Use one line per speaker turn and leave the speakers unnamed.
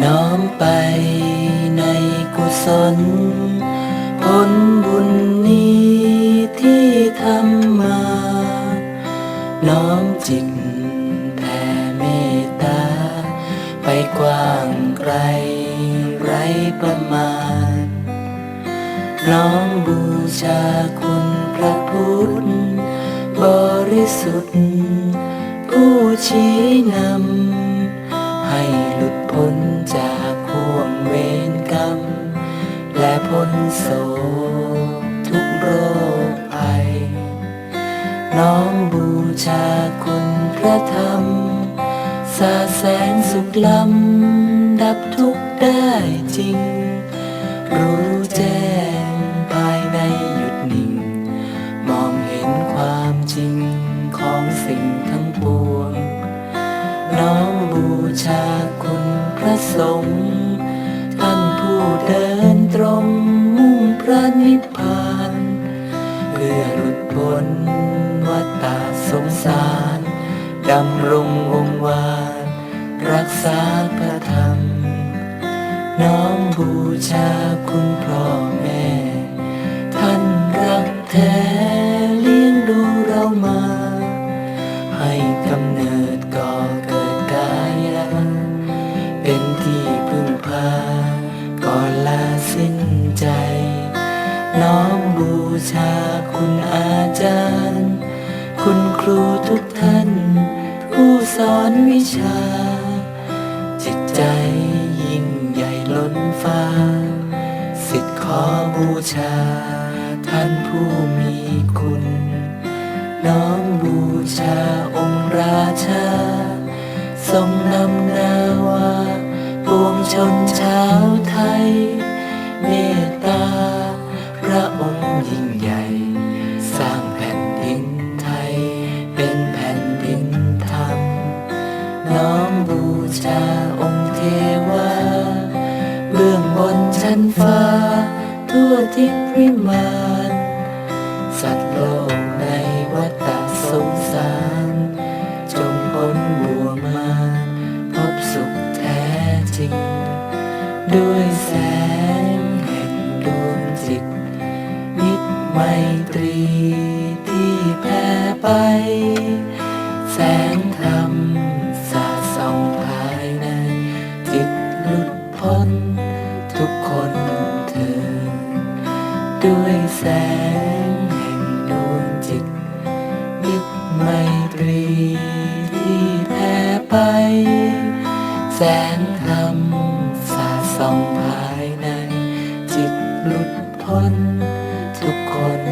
น้อมไปในกุศล ผลบุญนี้ที่ทำมา น้อมจิตแผ่เมตตา ไปกว้างไกลไรประมาณ น้อมบูชาคุณพระพุทธบริสุทธิ์ผู้ชี้ สาแสงสุขลำดับทุกข์ได้จริง รู้แจ้งภายในหยุดนิ่ง มองเห็นความจริงของสิ่งทั้งปวง น้อมบูชาคุณพระสงฆ์ท่านผู้เดินตรงมุ่งพระนิพพาน เพื่อหลุดพ้นวัฏสงสารดำรงวงวาน ษาพระธรรม น้อมบูชาคุณพ่อแม่ ท่านรักแท้เลี้ยงดูเรามา ให้กำเนิดก่อเกิดกายเป็นที่พึ่งพา ก่อนลาสิ้นใจ น้อมบูชาคุณอาจารย์ คุณครูทุกท่าน ผู้สอนวิชา จิตใจยิ่งใหญ่ล้นฟ้า สิทธิ์ขอบูชา ท่านผู้มีคุณ น้อมบูชาองค์ราชา ทรงนำนาวาปวงชนชาวไทย เมตตา นชั้นฟ้า ทั่วทิพย์วิมานสัตว์โลกในวัฏสงสาร จงพ้นบ่วงมารพบสุขแท้จริง ด้วยแสงแห่งดวงจิตมิตรไมตรีที่แผ่ไป ด้วยแสงแห่งดวงจิต มิตรไมตรีที่แผ่ไป แสงธรรมสาส่องภายใน จิตหลุดพ้นทุกคน